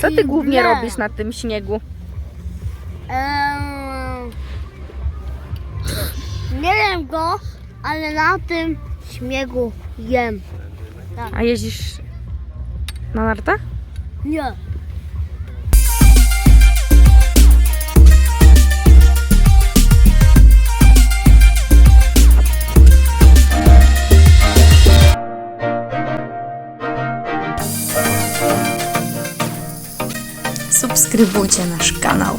Co ty głównie Nie. robisz na tym śniegu? Nie wiem go, ale na tym śmiegu jem. A jeździsz na nartach? Nie. Subskrybujcie nasz kanał.